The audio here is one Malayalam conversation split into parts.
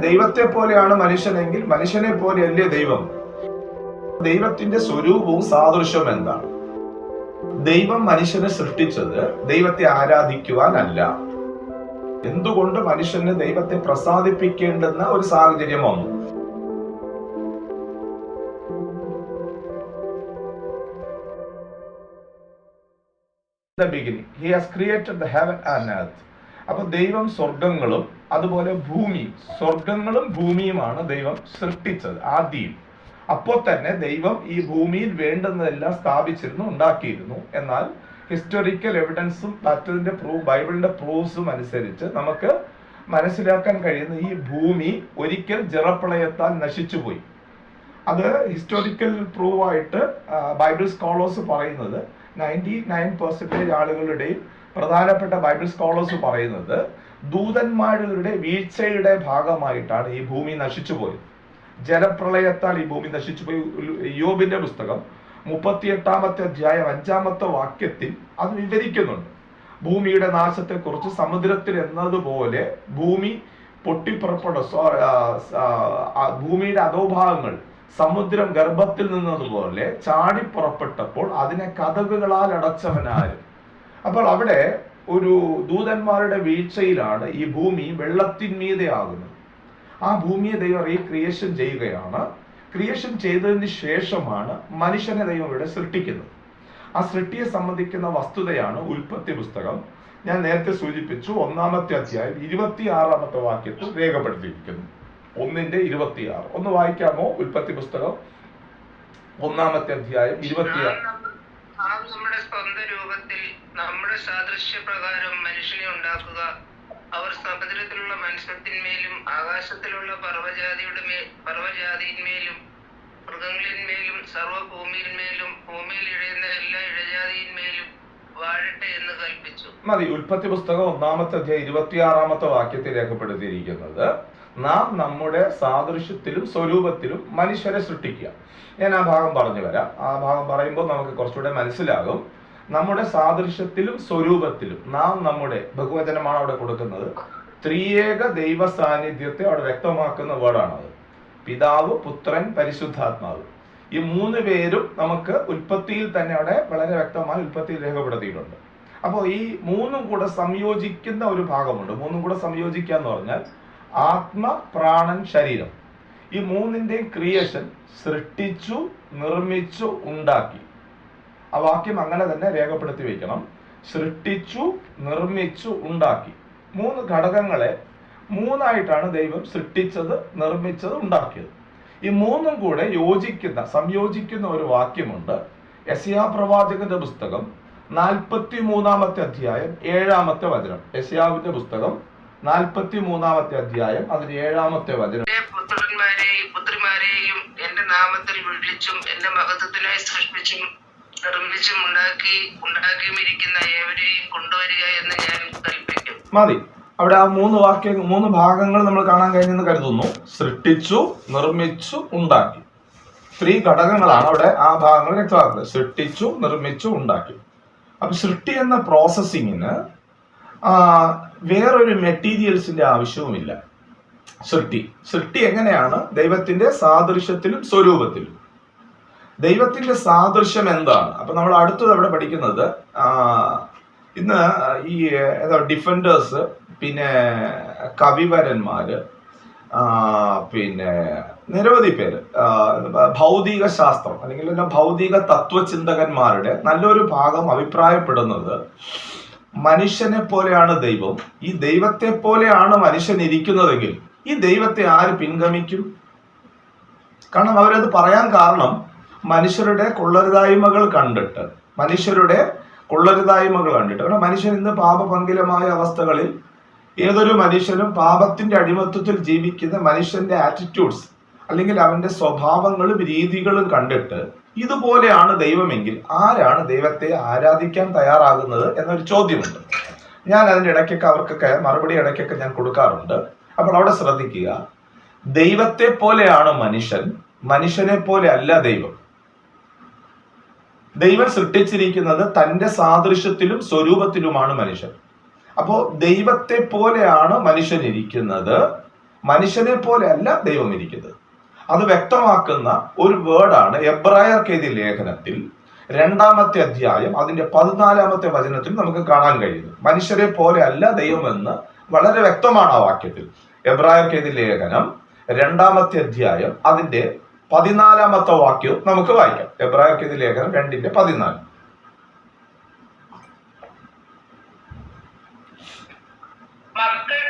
ദൈവത്തെ പോലെയാണ് മനുഷ്യനെങ്കിൽ മനുഷ്യനെ പോലെയല്ലേ ദൈവം? ദൈവത്തിന്റെ സ്വരൂപവും സാദൃശ്യം എന്താണ്? ദൈവം മനുഷ്യനെ സൃഷ്ടിച്ചത് ദൈവത്തെ ആരാധിക്കുവാനല്ല. എന്തുകൊണ്ട് മനുഷ്യന് ദൈവത്തെ പ്രസാദിപ്പിക്കേണ്ടെന്ന ഒരു സാഹചര്യം വന്നു? He has created the heaven and earth അപ്പൊ ദൈവം സ്വർഗങ്ങളും അതുപോലെ ഭൂമി സ്വർഗങ്ങളും ഭൂമിയുമാണ് ദൈവം സൃഷ്ടിച്ചത് ആദ്യം. അപ്പോൾ തന്നെ ദൈവം ഈ ഭൂമിയിൽ വേണ്ടുന്നതെല്ലാം സ്ഥാപിച്ചിരുന്നു ഉണ്ടാക്കിയിരുന്നു. എന്നാൽ ഹിസ്റ്റോറിക്കൽ എവിഡൻസും മറ്റതിന്റെ പ്രൂഫ് ബൈബിളിന്റെ പ്രൂഫ്സും അനുസരിച്ച് നമുക്ക് മനസ്സിലാക്കാൻ കഴിയുന്ന ഈ ഭൂമി ഒരിക്കൽ ജറപ്രളയത്താൽ നശിച്ചുപോയി. അത് ഹിസ്റ്റോറിക്കൽ പ്രൂവായിട്ട് ബൈബിൾ സ്കോളേഴ്സ് പറയുന്നത് നയന്റി നയൻ പെർസെന്റേജ് ആളുകളുടെയും പ്രധാനപ്പെട്ട ബൈബിൾ സ്കോളേഴ്സ് പറയുന്നത് ദൂതന്മാരുടെ വീഴ്ചയുടെ ഭാഗമായിട്ടാണ് ഈ ഭൂമി നശിച്ചു പോയത്. ജലപ്രളയത്താൽ ഈ ഭൂമി നശിച്ചു പോയി. യോബിന്റെ പുസ്തകം മുപ്പത്തിയെട്ടാമത്തെ അധ്യായം അഞ്ചാമത്തെ വാക്യത്തിൽ അത് വിവരിക്കുന്നുണ്ട്. ഭൂമിയുടെ നാശത്തെ നാശത്തെക്കുറിച്ച് സമുദ്രത്തിൽ എന്നതുപോലെ ഭൂമി പൊട്ടിപ്പുറപ്പെട്ട ഭൂമിയുടെ അധോഭാഗങ്ങൾ സമുദ്രം ഗർഭത്തിൽ നിന്നതുപോലെ ചാടി പുറപ്പെട്ടപ്പോൾ അതിനെ കഥകുകളാൽ അടച്ചവനാരും അപ്പോൾ അവിടെ ഒരു ദൂതന്മാരുടെ വീഴ്ചയിലാണ് ഈ ഭൂമി വെള്ളത്തിന്മീതെ ആകുന്നത്. ആ ഭൂമിയെ ദൈവം റീക്രിയേഷൻ ചെയ്യുകയാണ്. ക്രിയേഷൻ ചെയ്തതിന് ശേഷമാണ് മനുഷ്യനെ ദൈവം ഇവിടെ സൃഷ്ടിക്കുന്നത്. ആ സൃഷ്ടിയെ സംബന്ധിക്കുന്ന വസ്തുതയാണ് ഉൽപ്പത്തി പുസ്തകം. ഞാൻ നേരത്തെ സൂചിപ്പിച്ചു ഒന്നാമത്തെ അധ്യായം ഇരുപത്തിയാറാമത്തെ വാക്യത്തിൽ രേഖപ്പെടുത്തിയിരിക്കുന്നു. ഒന്നിന്റെ ഇരുപത്തിയാറ്. ഒന്ന് വായിക്കാമോ ഉൽപ്പത്തി പുസ്തകം? ഒന്നാമത്തെ അധ്യായം ഇരുപത്തിയാറ് നാം നമ്മുടെ സ്വന്തം രൂപത്തിൽ നമ്മുടെ സാദൃശ്യപ്രകാരം മനുഷ്യനെ ഉണ്ടാക്കുക. അവർ സമുദ്രത്തിലുള്ള മത്സ്യത്തിന്മേലും ആകാശത്തിലുള്ള പർവജാതിയുടെ മേൽ പർവജാതിന്മേലും മൃഗങ്ങളിന്മേലും സർവഭൂമിയിന്മേലും ഭൂമിയിൽ ഇഴയുന്ന എല്ലാ ഇഴജാതിന്മേലും വാഴട്ടെ എന്ന് കൽപ്പിച്ചു. മതി. ഉൽപ്പത്തി പുസ്തകം ഒന്നാമത്തെ അധ്യായം ഇരുപത്തിയാറാമത്തെ വാക്യത്തിൽ രേഖപ്പെടുത്തിയിരിക്കുന്നത് നാം നമ്മുടെ സാദൃശ്യത്തിലും സ്വരൂപത്തിലും മനുഷ്യരെ സൃഷ്ടിക്കുക. ഞാൻ ആ ഭാഗം പറഞ്ഞു വരാം. ആ ഭാഗം പറയുമ്പോൾ നമുക്ക് കുറച്ചുകൂടെ മനസ്സിലാകും. നമ്മുടെ സാദൃശ്യത്തിലും സ്വരൂപത്തിലും നാം നമ്മുടെ ബഹുവചനമാണ് അവിടെ കൊടുക്കുന്നത്. ത്രിയേക ദൈവ സാന്നിധ്യത്തെ അവിടെ വ്യക്തമാക്കുന്ന വേർഡാണത്. പിതാവ് പുത്രൻ പരിശുദ്ധാത്മാവ്. ഈ മൂന്ന് പേരും നമുക്ക് ഉൽപ്പത്തിയിൽ തന്നെ അവിടെ വളരെ വ്യക്തമായി ഉൽപ്പത്തിയിൽ രേഖപ്പെടുത്തിയിട്ടുണ്ട്. അപ്പോൾ ഈ മൂന്നും കൂടെ സംയോജിക്കുന്ന ഒരു ഭാഗമുണ്ട്. മൂന്നും കൂടെ സംയോജിക്കുക എന്ന് പറഞ്ഞാൽ ആത്മ പ്രാണൻ ശരീരം. ഈ മൂന്നിന്റെയും ക്രിയേഷൻ സൃഷ്ടിച്ചു നിർമ്മിച്ചു ഉണ്ടാക്കി. ആ വാക്യം അങ്ങനെ തന്നെ രേഖപ്പെടുത്തി വയ്ക്കണം സൃഷ്ടിച്ചു നിർമ്മിച്ചു ഉണ്ടാക്കി. മൂന്ന് ഘടകങ്ങളെ മൂന്നായിട്ടാണ് ദൈവം സൃഷ്ടിച്ചത് നിർമ്മിച്ചത് ഉണ്ടാക്കിയത്. ഈ മൂന്നും കൂടെ യോജിക്കുന്ന സംയോജിക്കുന്ന ഒരു വാക്യമുണ്ട്. യസിയാ പ്രവാചകന്റെ പുസ്തകം നാൽപ്പത്തി മൂന്നാമത്തെ അധ്യായം ഏഴാമത്തെ വചനം. യസിയാവിന്റെ പുസ്തകം നാൽപ്പത്തി മൂന്നാമത്തെ അധ്യായം അതിന് ഏഴാമത്തെ വചനം. പുത്രന്മാരെയും പുത്രിമാരെയും എന്റെ നാമത്തിൽ വിളിച്ചും എന്റെ മഹത്വത്തിനായി സൃഷ്ടിച്ചും എന്ന് ഞാൻ കൽപ്പിക്കും. മതി. അവിടെ ആ മൂന്ന് വാക്യ മൂന്ന് ഭാഗങ്ങൾ നമ്മൾ കാണാൻ കഴിഞ്ഞെന്ന് കരുതുന്നു. സൃഷ്ടിച്ചു നിർമ്മിച്ചു ഉണ്ടാക്കി. ത്രീ ഘടകങ്ങളാണ് അവിടെ ആ ഭാഗങ്ങൾ വ്യക്തമാക്കുന്നത്. സൃഷ്ടിച്ചു നിർമ്മിച്ചു ഉണ്ടാക്കി. അപ്പൊ സൃഷ്ടി എന്ന പ്രോസസ്സിങ്ങിന് വേറൊരു മെറ്റീരിയൽസിന്റെ ആവശ്യവുമില്ല. സൃഷ്ടി. സൃഷ്ടി എങ്ങനെയാണ്? ദൈവത്തിന്റെ സാദൃശ്യത്തിലും സ്വരൂപത്തിലും. ദൈവത്തിന്റെ സാദൃശ്യം എന്താണ്? അപ്പൊ നമ്മൾ അടുത്തത് അവിടെ പഠിക്കുന്നത് ഇന്ന് ഈ ഏതാ ഡിഫൻഡേഴ്സ് പിന്നെ കവിവരന്മാര് പിന്നെ നിരവധി പേര് ഭൗതിക ശാസ്ത്രം അല്ലെങ്കിൽ ഭൗതിക തത്വചിന്തകന്മാരുടെ നല്ലൊരു ഭാഗം അഭിപ്രായപ്പെടുന്നത് മനുഷ്യനെ പോലെയാണ് ദൈവം. ഈ ദൈവത്തെ പോലെയാണ് മനുഷ്യൻ ഇരിക്കുന്നതെങ്കിൽ ഈ ദൈവത്തെ ആര് പിൻഗമിക്കും? കാരണം അവരത് പറയാൻ കാരണം മനുഷ്യരുടെ കൊള്ളരുതായ്മകൾ കണ്ടിട്ട് മനുഷ്യരുടെ കൊള്ളരുതായ്മകൾ കണ്ടിട്ട്. കാരണം മനുഷ്യൻ ഇന്ന് പാപപങ്കിലമായ അവസ്ഥകളിൽ ഏതൊരു മനുഷ്യനും പാപത്തിന്റെ അടിമത്വത്തിൽ ജീവിക്കുന്ന മനുഷ്യന്റെ ആറ്റിറ്റ്യൂഡ്സ് അല്ലെങ്കിൽ അവന്റെ സ്വഭാവങ്ങളും രീതികളും കണ്ടിട്ട് ഇതുപോലെയാണ് ദൈവമെങ്കിൽ ആരാണ് ദൈവത്തെ ആരാധിക്കാൻ തയ്യാറാകുന്നത് എന്നൊരു ചോദ്യമുണ്ട്. ഞാൻ അതിന്റെ ഇടയ്ക്കൊക്കെ അവർക്കൊക്കെ മറുപടി ഇടയ്ക്കൊക്കെ ഞാൻ കൊടുക്കാറുണ്ട്. അപ്പോൾ അവിടെ ശ്രദ്ധിക്കുക. ദൈവത്തെ പോലെയാണ് മനുഷ്യൻ? മനുഷ്യനെ പോലെ അല്ല ദൈവം. ദൈവം സൃഷ്ടിച്ചിരിക്കുന്നത് തന്റെ സാദൃശ്യത്തിലും സ്വരൂപത്തിലുമാണ് മനുഷ്യൻ. അപ്പോൾ ദൈവത്തെ പോലെയാണ് മനുഷ്യൻ ഇരിക്കുന്നത്. മനുഷ്യനെ പോലെ അല്ല ദൈവം ഇരിക്കുന്നത്. അത് വ്യക്തമാക്കുന്ന ഒരു വേർഡാണ് എബ്രായർ എഴുതിയ ലേഖനത്തിൽ രണ്ടാമത്തെ അധ്യായം അതിന്റെ പതിനാലാമത്തെ വചനത്തിൽ നമുക്ക് കാണാൻ കഴിയുന്നു മനുഷ്യരെ പോലെ അല്ല ദൈവമെന്ന് വളരെ വ്യക്തമാണ് ആ വാക്യത്തിൽ. എബ്രായർ എഴുതിയ ലേഖനം രണ്ടാമത്തെ അധ്യായം അതിന്റെ പതിനാലാമത്തെ വാക്യവും നമുക്ക് വായിക്കാം. എബ്രാഹിം ലേഖനം രണ്ടിന്റെ പതിനാല്. മക്കൾ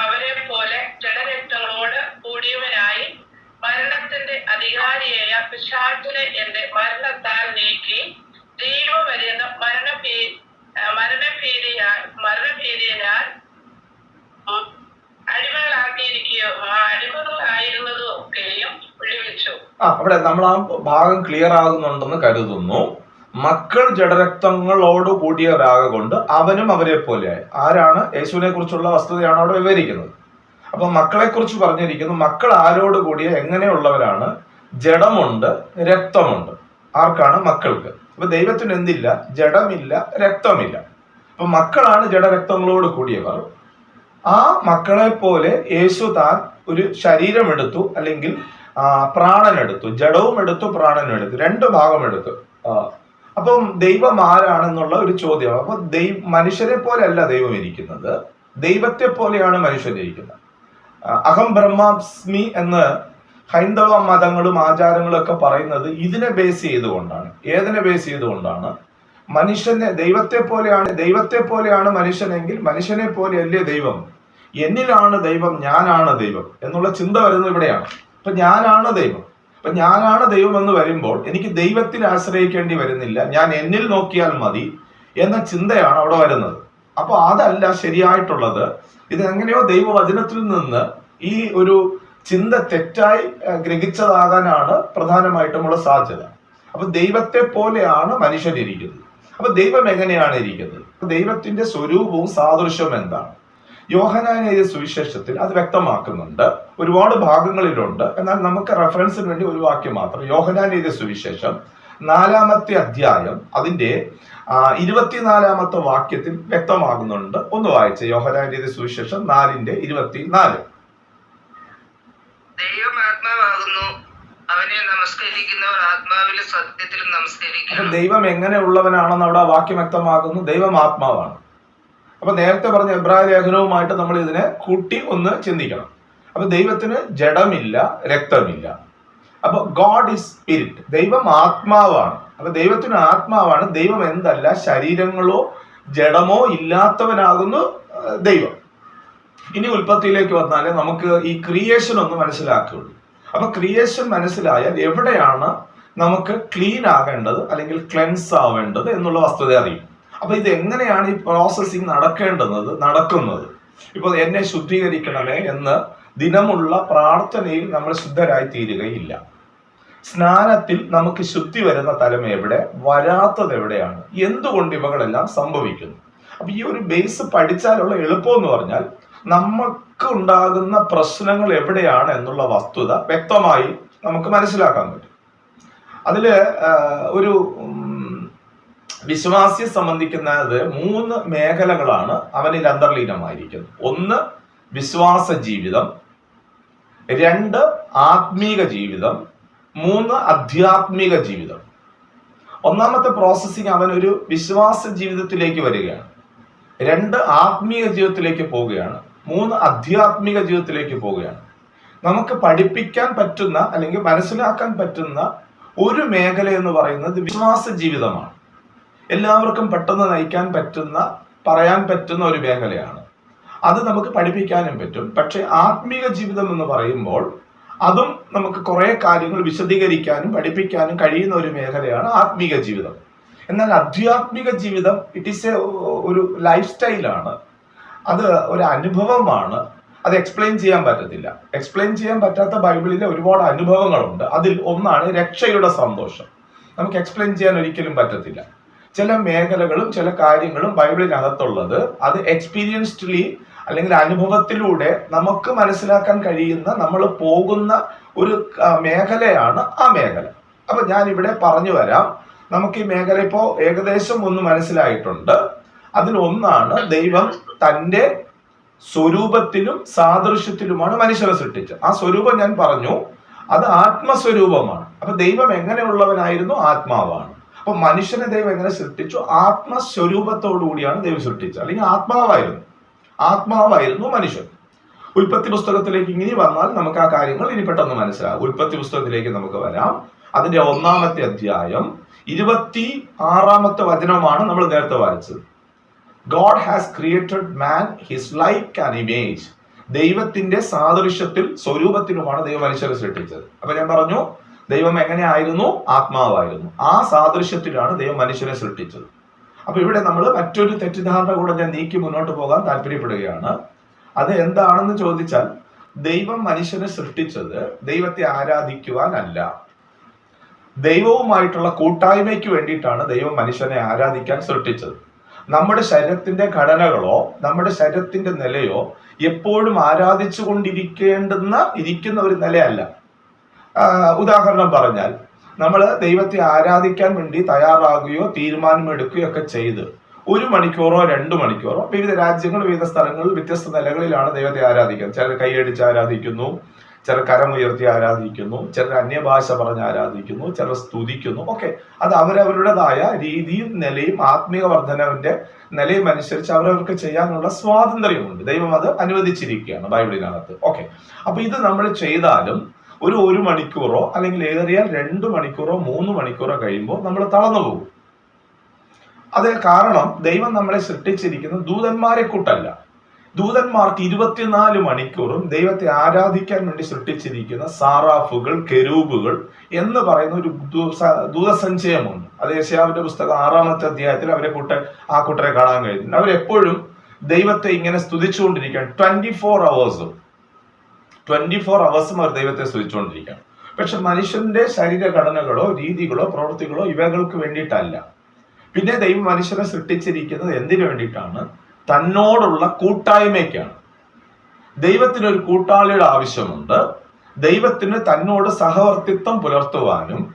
അവരെ പോലെ മരണത്തിന്റെ അധികാരിയായ മരണത്താൽ നീക്കി മരണഭീതിയാൽ മരണഭീതിയാൽ ആ, അവിടെ നമ്മൾ ആ ഭാഗം ക്ലിയർ ആകുന്നുണ്ടെന്ന് കരുതുന്നു. മക്കൾ ജഡരക്തങ്ങളോട് കൂടിയവരാകൊണ്ട് അവനും അവരെ പോലെയായി. ആരാണ്? യേശുവിനെ കുറിച്ചുള്ള വസ്തുതയാണ് അവിടെ വിവരിക്കുന്നത്. അപ്പൊ മക്കളെ കുറിച്ച് പറഞ്ഞിരിക്കുന്നു മക്കൾ ആരോട് കൂടിയ എങ്ങനെയുള്ളവരാണ്? ജഡമുണ്ട് രക്തമുണ്ട്. ആർക്കാണ്? മക്കൾക്ക്. അപ്പൊ ദൈവത്തിന് എന്തില്ല ജഡമില്ല രക്തമില്ല. അപ്പൊ മക്കളാണ് ജഡരക്തങ്ങളോട് കൂടിയവർ. ആ മക്കളെ പോലെ യേശു താൻ ഒരു ശരീരം എടുത്തു അല്ലെങ്കിൽ പ്രാണനെടുത്തു. ജഡവും എടുത്തു പ്രാണനും എടുത്തു. രണ്ട് ഭാഗം എടുത്തു. അപ്പം ദൈവം ആരാണെന്നുള്ള ഒരു ചോദ്യം. അപ്പൊ ദൈവ മനുഷ്യരെ പോലെയല്ല ദൈവം ഇരിക്കുന്നത്. ദൈവത്തെ പോലെയാണ് മനുഷ്യൻ ഇരിക്കുന്നത്. അഹം ബ്രഹ്മാസ്മി എന്ന് ഹൈന്ദവ മതങ്ങളും ആചാരങ്ങളും ഒക്കെ പറയുന്നത് ഇതിനെ ബേസ് ചെയ്തുകൊണ്ടാണ്. ഏതിനെ ബേസ് ചെയ്തുകൊണ്ടാണ്? മനുഷ്യനെ ദൈവത്തെ പോലെയാണ് ദൈവത്തെ പോലെയാണ് മനുഷ്യനെങ്കിൽ മനുഷ്യനെ പോലെയല്ലേ ദൈവം. എന്നിലാണ് ദൈവം ഞാനാണ് ദൈവം എന്നുള്ള ചിന്ത വരുന്നത് ഇവിടെയാണ്. അപ്പൊ ഞാനാണ് ദൈവം. അപ്പൊ ഞാനാണ് ദൈവം എന്ന് വരുമ്പോൾ എനിക്ക് ദൈവത്തിൽ ആശ്രയിക്കേണ്ടി വരുന്നില്ല. ഞാൻ എന്നിൽ നോക്കിയാൽ മതി എന്ന ചിന്തയാണ് അവിടെ വരുന്നത്. അപ്പൊ അതല്ല ശരിയായിട്ടുള്ളത്. ഇത് എങ്ങനെയോ ദൈവവചനത്തിൽ നിന്ന് ഈ ഒരു ചിന്ത തെറ്റായി ഗ്രഹിച്ചതാകാനാണ് പ്രധാനമായിട്ടുമുള്ള സാധ്യത. അപ്പൊ ദൈവത്തെ പോലെയാണ് മനുഷ്യരിയ്ക്കുന്നത് അപ്പൊ ദൈവം എങ്ങനെയാണ് ഇരിക്കുന്നത്? ദൈവത്തിന്റെ സ്വരൂപവും സാദൃശ്യവും എന്താണ്? യോഹനാനെഴുതിയ സുവിശേഷത്തിൽ അത് വ്യക്തമാക്കുന്നുണ്ട്. ഒരുപാട് ഭാഗങ്ങളിലുണ്ട്. എന്നാൽ നമുക്ക് റെഫറൻസിന് വേണ്ടി ഒരു വാക്യം മാത്രം. യോഹനാൻ എഴുതിയ സുവിശേഷം നാലാമത്തെ അധ്യായം അതിന്റെ ഇരുപത്തിനാലാമത്തെ വാക്യത്തിൽ വ്യക്തമാകുന്നുണ്ട്. ഒന്ന് വായിച്ച. യോഹനാൻ എഴുതിയ സുവിശേഷം നാലിന്റെ ഇരുപത്തിനാല്. ദൈവം ആത്മാവാകുന്നു. അവനെ ദൈവം എങ്ങനെയുള്ളവനാണെന്ന് അവിടെ വാക്യം വ്യക്തമാക്കുന്നു. ദൈവം ആത്മാവാണ്. അപ്പൊ നേരത്തെ പറഞ്ഞ എബ്രായ ലേഖനവുമായിട്ട് നമ്മൾ ഇതിനെ കൂട്ടി ഒന്ന് ചിന്തിക്കണം. അപ്പൊ ദൈവത്തിന് ജഡമില്ല രക്തമില്ല. അപ്പൊ ഗോഡ് ഇസ് സ്പിരിറ്റ് ദൈവം ആത്മാവാണ്. അപ്പൊ ദൈവത്തിന് ആത്മാവാണ്. ദൈവം എന്തല്ല ശരീരങ്ങളോ ജഡമോ ഇല്ലാത്തവനാകുന്നു ദൈവം. ഇനി ഉൽപ്പത്തിയിലേക്ക് വന്നാലേ നമുക്ക് ഈ ക്രിയേഷൻ ഒന്ന് മനസ്സിലാക്കുകയുള്ളൂ. അപ്പൊ ക്രിയേഷൻ മനസ്സിലായാൽ എവിടെയാണ് നമുക്ക് ക്ലീൻ ആകേണ്ടത് അല്ലെങ്കിൽ ക്ലെൻസ് ആവേണ്ടത് എന്നുള്ള വസ്തുത അറിയും. അപ്പൊ ഇത് എങ്ങനെയാണ് ഈ പ്രോസസ്സിങ് നടക്കേണ്ടത് നടക്കുന്നത്? ഇപ്പോൾ എന്നെ ശുദ്ധീകരിക്കണമേ എന്ന് ദിനമുള്ള പ്രാർത്ഥനയിൽ നമ്മൾ ശുദ്ധരായി തീരുകയില്ല. സ്നാനത്തിൽ നമുക്ക് ശുദ്ധി വരുന്ന തലം എവിടെ? വരാത്തത് എവിടെയാണ്? എന്തുകൊണ്ട് ഇവകളെല്ലാം സംഭവിക്കുന്നു? അപ്പൊ ഈ ഒരു ബേസ് പഠിച്ചാലുള്ള എളുപ്പം എന്ന് പറഞ്ഞാൽ നമുക്ക് ഉണ്ടാകുന്ന പ്രശ്നങ്ങൾ എവിടെയാണ് എന്നുള്ള വസ്തുത വ്യക്തമായി നമുക്ക് മനസ്സിലാക്കാൻ പറ്റും. അതിൽ ഒരു വിശ്വാസിയെ സംബന്ധിക്കുന്നത് മൂന്ന് മേഖലകളാണ് അവനിൽ അന്തർലീനമായിരിക്കുന്നത്. ഒന്ന് വിശ്വാസ ജീവിതം. രണ്ട് ആത്മീക ജീവിതം. മൂന്ന് അധ്യാത്മിക ജീവിതം. ഒന്നാമത്തെ പ്രോസസ്സിങ് അവൻ ഒരു വിശ്വാസ ജീവിതത്തിലേക്ക് വരികയാണ്. രണ്ട് ആത്മീയ ജീവിതത്തിലേക്ക് പോവുകയാണ് മൂന്ന് അധ്യാത്മിക ജീവിതത്തിലേക്ക് പോവുകയാണ്. നമുക്ക് പഠിപ്പിക്കാൻ പറ്റുന്ന അല്ലെങ്കിൽ മനസ്സിലാക്കാൻ പറ്റുന്ന ഒരു മേഖല എന്ന് പറയുന്നത് വിശ്വാസ ജീവിതമാണ്. എല്ലാവർക്കും പെട്ടെന്ന് നയിക്കാൻ പറ്റുന്ന പറയാൻ പറ്റുന്ന ഒരു മേഖലയാണ്. അത് നമുക്ക് പഠിപ്പിക്കാനും പറ്റും. പക്ഷെ ആത്മീക ജീവിതം എന്ന് പറയുമ്പോൾ അതും നമുക്ക് കുറെ കാര്യങ്ങൾ വിശദീകരിക്കാനും പഠിപ്പിക്കാനും കഴിയുന്ന ഒരു മേഖലയാണ് ആത്മീക ജീവിതം. എന്നാൽ അധ്യാത്മിക ജീവിതം ഇറ്റ് ഈസ് എ ഒരു ലൈഫ് സ്റ്റൈലാണ് അത് ഒരു അനുഭവമാണ്. അത് എക്സ്പ്ലെയിൻ ചെയ്യാൻ പറ്റത്തില്ല. എക്സ്പ്ലെയിൻ ചെയ്യാൻ പറ്റാത്ത ബൈബിളിലെ ഒരുപാട് അനുഭവങ്ങളുണ്ട്. അതിൽ ഒന്നാണ് രക്ഷയുടെ സന്തോഷം. നമുക്ക് എക്സ്പ്ലെയിൻ ചെയ്യാൻ ഒരിക്കലും പറ്റത്തില്ല. ചില മേഖലകളും ചില കാര്യങ്ങളും ബൈബിളിനകത്തുള്ളത് അത് എക്സ്പീരിയൻസ്ഡ്ലി അല്ലെങ്കിൽ അനുഭവത്തിലൂടെ നമുക്ക് മനസ്സിലാക്കാൻ കഴിയുന്ന നമ്മൾ പോകുന്ന ഒരു മേഖലയാണ് ആ മേഖല. അപ്പൊ ഞാൻ ഇവിടെ പറഞ്ഞു വരാം. നമുക്ക് ഈ മേഖല ഇപ്പോ ഏകദേശം ഒന്ന് മനസ്സിലായിട്ടുണ്ട്. അതിൽ ഒന്നാണ് ദൈവം തന്റെ സ്വരൂപത്തിലും സാദൃശ്യത്തിലുമാണ് മനുഷ്യരെ സൃഷ്ടിച്ചത്. ആ സ്വരൂപം ഞാൻ പറഞ്ഞു അത് ആത്മസ്വരൂപമാണ്. അപ്പൊ ദൈവം എങ്ങനെയുള്ളവനായിരുന്നു? ആത്മാവാണ്. അപ്പൊ മനുഷ്യനെ ദൈവം എങ്ങനെ സൃഷ്ടിച്ചു? ആത്മസ്വരൂപത്തോടു കൂടിയാണ് ദൈവം സൃഷ്ടിച്ചത്. അല്ലെങ്കിൽ ആത്മാവായിരുന്നു. ആത്മാവായിരുന്നു മനുഷ്യൻ. ഉൽപ്പത്തി പുസ്തകത്തിലേക്ക് ഇനി വന്നാൽ നമുക്ക് ആ കാര്യങ്ങൾ ഇനി പെട്ടെന്ന് മനസ്സിലാകും. ഉൽപ്പത്തി പുസ്തകത്തിലേക്ക് നമുക്ക് വരാം. അതിന്റെ ഒന്നാമത്തെ അധ്യായം ഇരുപത്തി ആറാമത്തെ വചനമാണ് നമ്മൾ നേരത്തെ വായിച്ചത്. God has created man his like an image ദൈവത്തിന്റെ സാദൃശ്യത്തിൽ സ്വരൂപത്തിലുമാണ് ദൈവം മനുഷ്യരെ സൃഷ്ടിച്ചത്. അപ്പൊ ഞാൻ പറഞ്ഞു ദൈവം എങ്ങനെയായിരുന്നു? ആത്മാവായിരുന്നു. ആ സാദൃശ്യത്തിലാണ് ദൈവം മനുഷ്യരെ സൃഷ്ടിച്ചത്. അപ്പൊ ഇവിടെ നമ്മൾ മറ്റൊരു തെറ്റിദ്ധാരണ കൂടെ ഞാൻ നീക്കി മുന്നോട്ട് പോകാൻ താല്പര്യപ്പെടുകയാണ്. അത് എന്താണെന്ന് ചോദിച്ചാൽ ദൈവം മനുഷ്യനെ സൃഷ്ടിച്ചത് ദൈവത്തെ ആരാധിക്കുവാനല്ല. ദൈവവുമായിട്ടുള്ള കൂട്ടായ്മയ്ക്ക് വേണ്ടിയിട്ടാണ് ദൈവം മനുഷ്യനെ ആരാധിക്കാൻ സൃഷ്ടിച്ചത്. നമ്മുടെ ശരീരത്തിന്റെ ഘടനകളോ നമ്മുടെ ശരീരത്തിന്റെ നിലയോ എപ്പോഴും ആരാധിച്ചു കൊണ്ടിരിക്കേണ്ടുന്ന ഇരിക്കുന്ന ഒരു നിലയല്ല. ഉദാഹരണം പറഞ്ഞാൽ നമ്മൾ ദൈവത്തെ ആരാധിക്കാൻ വേണ്ടി തയ്യാറാകുകയോ തീരുമാനമെടുക്കുകയോ ഒക്കെ ചെയ്ത് ഒരു മണിക്കൂറോ രണ്ട് മണിക്കൂറോ വിവിധ രാജ്യങ്ങൾ വിവിധ സ്ഥലങ്ങളിൽ വ്യത്യസ്ത നിലകളിലാണ് ദൈവത്തെ ആരാധിക്കുന്നത്. ചിലർ കൈയടിച്ച് ആരാധിക്കുന്നു ചിലർ കരമുയർത്തി ആരാധിക്കുന്നു ചിലർ അന്യഭാഷ പറഞ്ഞ് ആരാധിക്കുന്നു ചിലർ സ്തുതിക്കുന്നു. ഒക്കെ അത് അവരവരുടേതായ രീതിയും നിലയും ആത്മീയ വർധനവിന്റെ നിലയും അനുസരിച്ച് അവരവർക്ക് ചെയ്യാനുള്ള സ്വാതന്ത്ര്യമുണ്ട്. ദൈവം അത് അനുവദിച്ചിരിക്കുകയാണ് ബൈബിളിനകത്ത്. ഓക്കെ. അപ്പൊ ഇത് നമ്മൾ ചെയ്താലും ഒരു ഒരു മണിക്കൂറോ അല്ലെങ്കിൽ ഏറിയാൽ രണ്ട് മണിക്കൂറോ മൂന്ന് മണിക്കൂറോ കഴിയുമ്പോൾ നമ്മൾ തളർന്നു പോകും. അത് കാരണം ദൈവം നമ്മളെ സൃഷ്ടിച്ചിരിക്കുന്ന ദൂതന്മാരെ കൂട്ടല്ല. ദൂതന്മാർക്ക് ഇരുപത്തിനാല് മണിക്കൂറും ദൈവത്തെ ആരാധിക്കാൻ വേണ്ടി സൃഷ്ടിച്ചിരിക്കുന്ന സാറാഫുകൾ കെരൂബുകൾ എന്ന് പറയുന്ന ഒരു ദൂതസഞ്ചയമുണ്ട്. അത് യേശയാവിന്റെ പുസ്തകം ആറാമത്തെ അധ്യായത്തിൽ അവരെ കൂട്ട ആ കൂട്ടരെ കാണാൻ കഴിയുന്നുണ്ട് അവരെപ്പോഴും ദൈവത്തെ ഇങ്ങനെ സ്തുതിച്ചുകൊണ്ടിരിക്കുകയാണ്. ട്വന്റി ഫോർ അവേഴ്സും ട്വന്റി ഫോർ അവേഴ്സും അവർ ദൈവത്തെ സ്തുതിച്ചുകൊണ്ടിരിക്കുകയാണ്. പക്ഷെ മനുഷ്യന്റെ ശരീരഘടനകളോ രീതികളോ പ്രവൃത്തികളോ ഇവകൾക്ക് വേണ്ടിയിട്ടല്ല. പിന്നെ ദൈവം മനുഷ്യനെ സൃഷ്ടിച്ചിരിക്കുന്നത് എന്തിനു വേണ്ടിയിട്ടാണ്? തന്നോടുള്ള കൂട്ടായ്മയ്ക്കാണ്. ദൈവത്തിന് ഒരു കൂട്ടാളിയുടെ ആവശ്യമുണ്ട്. ദൈവത്തിന് തന്നോട് സഹവർത്തിത്വം പുലർത്തുവാനും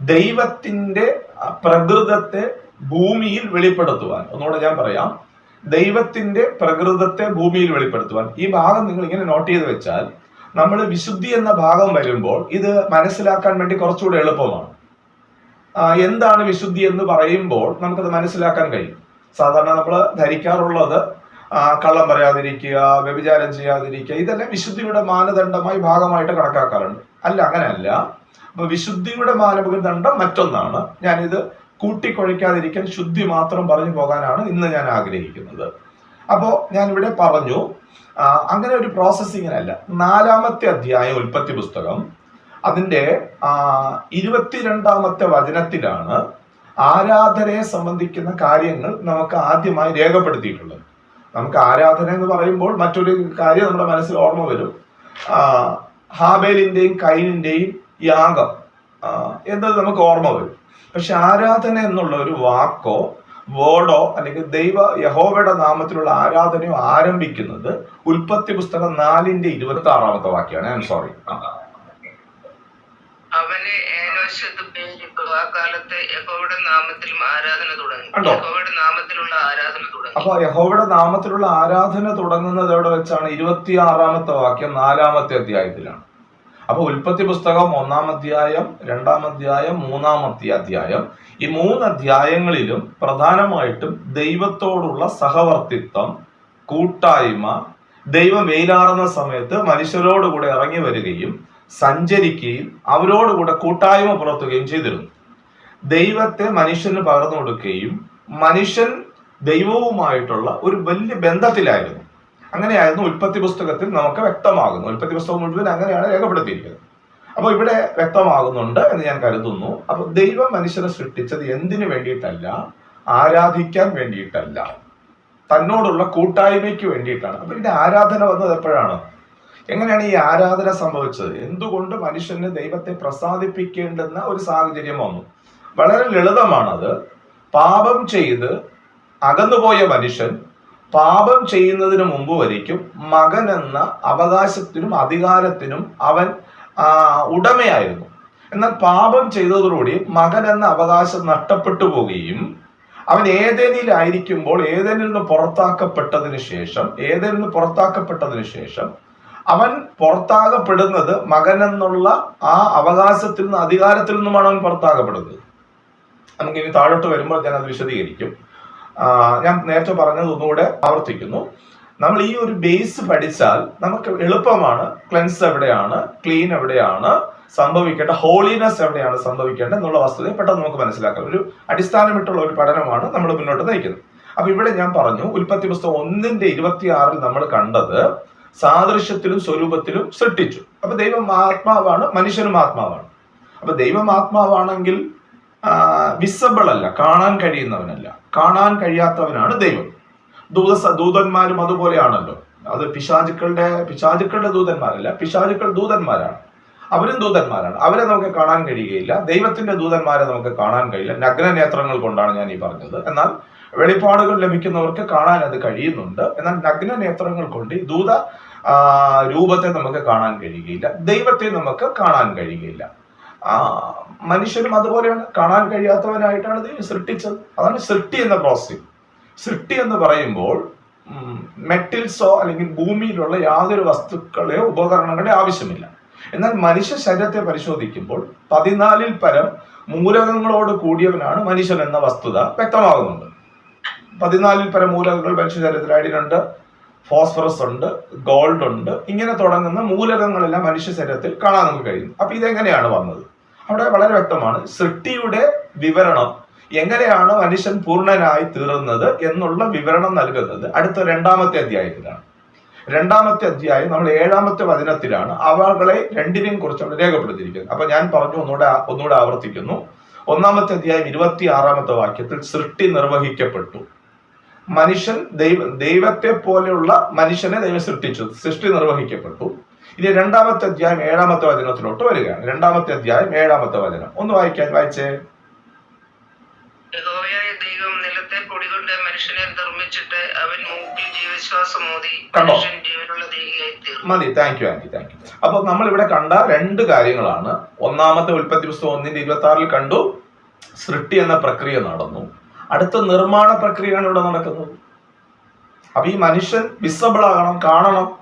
ദൈവത്തിന്റെ പ്രകൃതത്തെ ഭൂമിയിൽ വെളിപ്പെടുത്തുവാൻ ഒന്നുകൂടെ ഞാൻ പറയാം. ദൈവത്തിന്റെ പ്രകൃതത്തെ ഭൂമിയിൽ വെളിപ്പെടുത്തുവാൻ. ഈ ഭാഗം നിങ്ങൾ ഇങ്ങനെ നോട്ട് ചെയ്ത് വെച്ചാൽ നമ്മൾ വിശുദ്ധി എന്ന ഭാഗം വരുമ്പോൾ ഇത് മനസ്സിലാക്കാൻ വേണ്ടി കുറച്ചുകൂടെ എളുപ്പമാണ്. എന്താണ് വിശുദ്ധി എന്ന് പറയുമ്പോൾ നമുക്കത് മനസ്സിലാക്കാൻ കഴിയും. സാധാരണ നമ്മൾ ധരിക്കാറുള്ളത് കള്ളം പറയാതിരിക്കുക വ്യഭിചാരം ചെയ്യാതിരിക്കുക ഇതെല്ലാം വിശുദ്ധിയുടെ മാനദണ്ഡമായി ഭാഗമായിട്ട് കണക്കാക്കാറുണ്ട്. അല്ല അങ്ങനെയല്ല. അപ്പൊ വിശുദ്ധിയുടെ മാനദണ്ഡം മറ്റൊന്നാണ്. ഞാനിത് കൂട്ടിക്കൊഴിക്കാതിരിക്കാൻ ശുദ്ധി മാത്രം പറഞ്ഞു പോകാനാണ് ഇന്ന് ഞാൻ ആഗ്രഹിക്കുന്നത്. അപ്പോൾ ഞാൻ ഇവിടെ പറഞ്ഞു അങ്ങനെ ഒരു പ്രോസസ്സിങ്ങിനല്ല നാലാമത്തെ അധ്യായം ഉൽപ്പത്തി പുസ്തകം അതിന്റെ ആ, ഇരുപത്തിരണ്ടാമത്തെ വചനത്തിലാണ് ആരാധനയെ സംബന്ധിക്കുന്ന കാര്യങ്ങൾ നമുക്ക് ആദ്യമായി രേഖപ്പെടുത്തിയിട്ടുള്ളത്. നമുക്ക് ആരാധന എന്ന് പറയുമ്പോൾ മറ്റൊരു കാര്യം നമ്മുടെ മനസ്സിൽ ഓർമ്മ വരും. ഹാബേലിന്റെയും കൈനിന്റെയും യാഗം. എന്നത് നമുക്ക് ഓർമ്മ വരും. പക്ഷെ ആരാധന എന്നുള്ള ഒരു വാക്കോ വേർഡോ അല്ലെങ്കിൽ ദൈവ യഹോവയുടെ നാമത്തിലുള്ള ആരാധനയോ ആരംഭിക്കുന്നത് ഉൽപ്പത്തി പുസ്തകം നാലിന്റെ ഇരുപത്തി ആറാമത്തെ വാക്യാണ്. I am sorry. അവനെ ആ കാലത്ത് യഹോവയുടെ നാമത്തിൽ ആരാധന തുടങ്ങി? യഹോവയുടെ നാമത്തിലുള്ള ആരാധന തുടങ്ങി. അപ്പൊ യഹോവയുടെ നാമത്തിലുള്ള ആരാധന തുടങ്ങുന്നത് എവിടെ വെച്ചാണ്? ഇരുപത്തി ആറാമത്തെ വാക്യം നാലാമത്തെ അധ്യായത്തിലാണ്. അപ്പൊ ഉൽപ്പത്തി പുസ്തകം ഒന്നാം അധ്യായം രണ്ടാം അധ്യായം മൂന്നാമത്തെ അധ്യായം ഈ മൂന്ന് അധ്യായങ്ങളിലും പ്രധാനമായിട്ടും ദൈവത്തോടുള്ള സഹവർത്തിത്വം കൂട്ടായ്മ ദൈവം വെയിലാറുന്ന സമയത്ത് മനുഷ്യരോടുകൂടെ ഇറങ്ങി വരികയും സഞ്ചരിക്കുകയും അവരോടുകൂടെ കൂട്ടായ്മ പുലർത്തുകയും ചെയ്തിരുന്നു. ദൈവത്തെ മനുഷ്യന് പകർന്നു കൊടുക്കുകയും മനുഷ്യൻ ദൈവവുമായിട്ടുള്ള ഒരു വലിയ ബന്ധത്തിലായിരുന്നു. അങ്ങനെയായിരുന്നു ഉൽപ്പത്തി പുസ്തകത്തിൽ നമുക്ക് വ്യക്തമാകുന്നു ഉൽപ്പത്തി പുസ്തകം മുഴുവൻ അങ്ങനെയാണ് രേഖപ്പെടുത്തിയിരിക്കുന്നത്. അപ്പോൾ ഇവിടെ വ്യക്തമാകുന്നുണ്ട് എന്ന് ഞാൻ കരുതുന്നു. അപ്പോൾ ദൈവം മനുഷ്യനെ സൃഷ്ടിച്ചത് എന്തിനു വേണ്ടിയിട്ടല്ല? ആരാധിക്കാൻ വേണ്ടിയിട്ടല്ല. തന്നോടുള്ള കൂട്ടായ്മയ്ക്ക് വേണ്ടിയിട്ടാണ്. അപ്പൊ ഇതിന്റെ ആരാധന വന്നത് എപ്പോഴാണ്? എങ്ങനെയാണ് ഈ ആരാധന സംഭവിച്ചത്? എന്തുകൊണ്ട് മനുഷ്യന് ദൈവത്തെ പ്രസാദിപ്പിക്കേണ്ടുന്ന ഒരു സാഹചര്യം വന്നു? വളരെ ലളിതമാണത്. പാപം ചെയ്ത് അകന്നുപോയ മനുഷ്യൻ പാപം ചെയ്യുന്നതിന് മുമ്പ് വരയ്ക്കും മകൻ എന്ന അവകാശത്തിനും അധികാരത്തിനും അവൻ ഉടമയായിരുന്നു. എന്നാൽ പാപം ചെയ്തതോടുകൂടി മകൻ എന്ന അവകാശം നഷ്ടപ്പെട്ടു പോവുകയും അവൻ ഏതേനിലായിരിക്കുമ്പോൾ ഏതേനിൽ നിന്ന് പുറത്താക്കപ്പെട്ടതിന് ശേഷം ഏതേനിൽ നിന്ന് പുറത്താക്കപ്പെട്ടതിന് ശേഷം അവൻ പുറത്താകപ്പെടുന്നത് മകൻ എന്നുള്ള ആ അവകാശത്തിൽ നിന്ന് അധികാരത്തിൽ നിന്നുമാണ് അവൻ പുറത്താകപ്പെടുന്നത്. നമുക്ക് ഇനി താഴോട്ട് വരുമ്പോൾ ഞാൻ അത് വിശദീകരിക്കും. ഞാൻ നേരത്തെ പറഞ്ഞത് ഒന്നുകൂടെ ആവർത്തിക്കുന്നു. നമ്മൾ ഈ ഒരു ബേസ് പഠിച്ചാൽ നമുക്ക് എളുപ്പമാണ്. ക്ലെൻസ് എവിടെയാണ്? ക്ലീൻ എവിടെയാണ്? സംഭവിക്കേണ്ട ഹോളിനെസ് എവിടെയാണ് സംഭവിക്കേണ്ടത് എന്നുള്ള വസ്തുതയെ പെട്ടെന്ന് നമുക്ക് മനസ്സിലാക്കാം. ഒരു അടിസ്ഥാനമിട്ടുള്ള ഒരു പഠനമാണ് നമ്മൾ മുന്നോട്ട് നയിക്കുന്നത്. അപ്പൊ ഇവിടെ ഞാൻ പറഞ്ഞു ഉൽപ്പത്തി പുസ്തകം ഒന്നിന്റെ ഇരുപത്തിയാറിൽ നമ്മൾ കണ്ടത് സാദൃശ്യത്തിലും സ്വരൂപത്തിലും സൃഷ്ടിച്ചു. അപ്പൊ ദൈവം ആത്മാവാണ് മനുഷ്യനും ആത്മാവാണ്. അപ്പൊ ദൈവം ആത്മാവാണെങ്കിൽ വിസബിൾ അല്ല കാണാൻ കഴിയുന്നവനല്ല. കാണാൻ കഴിയാത്തവനാണ് ദൈവം. ദൂത ദൂതന്മാരും അതുപോലെയാണല്ലോ. അത് പിശാചുക്കളുടെ പിശാചുക്കളുടെ ദൂതന്മാരല്ല പിശാചുക്കൾ ദൂതന്മാരാണ്. അവരും ദൂതന്മാരാണ്. അവരെ നമുക്ക് കാണാൻ കഴിയുകയില്ല. ദൈവത്തിന്റെ ദൂതന്മാരെ നമുക്ക് കാണാൻ കഴിയില്ല. നഗ്ന നേത്രങ്ങൾ കൊണ്ടാണ് ഞാൻ ഈ പറഞ്ഞത്. എന്നാൽ വെളിപ്പാടുകൾ ലഭിക്കുന്നവർക്ക് കാണാൻ അത് കഴിയുന്നുണ്ട്. എന്നാൽ നഗ്ന നേത്രങ്ങൾ കൊണ്ട് ഈ ദൂത രൂപത്തെ നമുക്ക് കാണാൻ കഴിയുകയില്ല. ദൈവത്തെ നമുക്ക് കാണാൻ കഴിയുകയില്ല. ആ, മനുഷ്യനും അതുപോലെയാണ്. കാണാൻ കഴിയാത്തവനായിട്ടാണ് ദൈവം സൃഷ്ടിച്ചത്. അതാണ് സൃഷ്ടി എന്ന പ്രോസസ്സിംഗ് സൃഷ്ടി എന്ന് പറയുമ്പോൾ മെറ്റിൽസോ അല്ലെങ്കിൽ ഭൂമിയിലുള്ള യാതൊരു വസ്തുക്കളെയോ ഉപകരണങ്ങളുടെ ആവശ്യമില്ല. എന്നാൽ മനുഷ്യ ശരീരത്തെ പരിശോധിക്കുമ്പോൾ പതിനാലിൽ പരം മൂലകങ്ങളോട് കൂടിയവനാണ് മനുഷ്യൻ എന്ന വസ്തുത വ്യക്തമാകുന്നുണ്ട്. പതിനാലിൽ പരം മൂലകങ്ങൾ മനുഷ്യ ശരീരത്തിൽ ഫോസ്ഫറസ് ഉണ്ട് ഗോൾഡ് ഉണ്ട് ഇങ്ങനെ തുടങ്ങുന്ന മൂലകങ്ങളെല്ലാം മനുഷ്യ ശരീരത്തിൽ കാണാൻ നമുക്ക് കഴിയും. അപ്പൊ ഇതെങ്ങനെയാണ് വന്നത്? അവിടെ വളരെ വ്യക്തമാണ്. സൃഷ്ടിയുടെ വിവരണം. എങ്ങനെയാണ് മനുഷ്യൻ പൂർണനായി തീർന്നത് എന്നുള്ള വിവരണം നൽകുന്നത് അടുത്ത രണ്ടാമത്തെ അധ്യായത്തിലാണ്. രണ്ടാമത്തെ അധ്യായം നമ്മൾ ഏഴാമത്തെ വചനത്തിലാണ് അവകളെ രണ്ടിനെയും കുറിച്ച് അവിടെ രേഖപ്പെടുത്തിയിരിക്കുന്നത്. അപ്പൊ ഞാൻ പറഞ്ഞു ഒന്നുകൂടെ ഒന്നുകൂടെ ആവർത്തിക്കുന്നു. ഒന്നാമത്തെ അധ്യായം ഇരുപത്തി ആറാമത്തെ വാക്യത്തിൽ സൃഷ്ടി നിർവഹിക്കപ്പെട്ടു. മനുഷ്യൻ ദൈവ ദൈവത്തെ പോലെയുള്ള മനുഷ്യനെ ദൈവം സൃഷ്ടിച്ചു. സൃഷ്ടി നിർവഹിക്കപ്പെട്ടു. ഇനി രണ്ടാമത്തെ അധ്യായം ഏഴാമത്തെ വചനത്തിലോട്ട് വരികയാണ്. രണ്ടാമത്തെ അധ്യായം ഏഴാമത്തെ വചനം. ഒന്ന് വായിക്കാൻ വായിച്ചേ. ദൈവം നിലത്തെ മനുഷ്യനെ നിർമ്മിച്ചിട്ട് അവൻ മൂക്കിൽ ജീവശ്വാസം മോദി മനുഷ്യൻ ജീവനുള്ള മതി. Thank you aunty thank you അപ്പൊ നമ്മൾ ഇവിടെ കണ്ട രണ്ട് കാര്യങ്ങളാണ്. ഒന്നാമത്തെ ഉൽപ്പത്തി പുസ്തകം ഒന്നിന്റെ ഇരുപത്തി ആറിൽ കണ്ടു. സൃഷ്ടി എന്ന പ്രക്രിയ നടന്നു. അടുത്ത നിർമ്മാണ പ്രക്രിയയാണ് ഇവിടെ നടക്കുന്നത് അപ്പൊ ഈ മനുഷ്യൻ വിസബിൾ ആകണം കാണണം.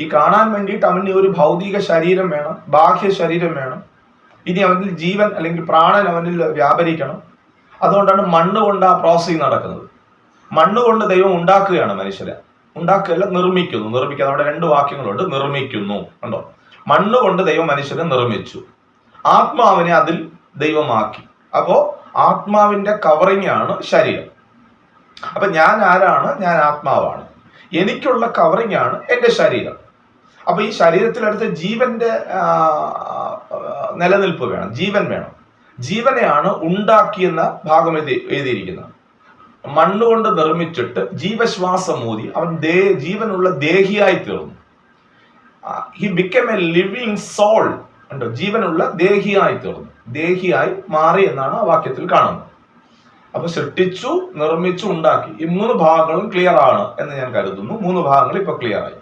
ഈ കാണാൻ വേണ്ടിയിട്ട് അവന് ഒരു ഭൗതിക ശരീരം വേണം ബാഹ്യ ശരീരം വേണം. ഇനി അവനിൽ ജീവൻ അല്ലെങ്കിൽ പ്രാണൻ അവനിൽ വ്യാപരിക്കണം. അതുകൊണ്ടാണ് മണ്ണ് കൊണ്ട് ആ പ്രോസസ്സിങ് നടക്കുന്നത്. മണ്ണ് കൊണ്ട് ദൈവം ഉണ്ടാക്കുകയാണ് മനുഷ്യരെ. ഉണ്ടാക്കുകയല്ല നിർമ്മിക്കുന്നു. നിർമ്മിക്കുക അവിടെ രണ്ട് വാക്യങ്ങളുണ്ട്. നിർമ്മിക്കുന്നു. കണ്ടോ? മണ്ണ് കൊണ്ട് ദൈവം മനുഷ്യനെ നിർമ്മിച്ചു. ആത്മാവിനെ അതിൽ ദൈവമാക്കി. അപ്പോ ആത്മാവിന്റെ കവറിംഗ് ആണ് ശരീരം. അപ്പൊ ഞാൻ ആരാണ്? ഞാൻ ആത്മാവാണ്. എനിക്കുള്ള കവറിംഗ് ആണ് എന്റെ ശരീരം. അപ്പൊ ഈ ശരീരത്തിലടുത്ത് ജീവന്റെ നിലനിൽപ്പ് വേണം ജീവൻ വേണം. ജീവനെയാണ് ഉണ്ടാക്കിയെന്ന ഭാഗം എഴുതി എഴുതിയിരിക്കുന്നത്. മണ്ണുകൊണ്ട് നിർമ്മിച്ചിട്ട് ജീവശ്വാസം ഊതി അവൻ ദേ ജീവനുള്ള ദേഹിയായി തീർന്നു. He become a living soul ഉണ്ടോ ജീവനുള്ള ദേഹിയായി തീർന്നു. ദേഹിയായി മാറി എന്നാണ് ആ വാക്യത്തിൽ കാണുന്നത്. അപ്പൊ സൃഷ്ടിച്ചു നിർമ്മിച്ചു ഉണ്ടാക്കി ഈ മൂന്ന് ഭാഗങ്ങളും ക്ലിയർ ആണ് എന്ന് ഞാൻ കരുതുന്നു. മൂന്ന് ഭാഗങ്ങൾ ഇപ്പൊ ക്ലിയർ ആയി.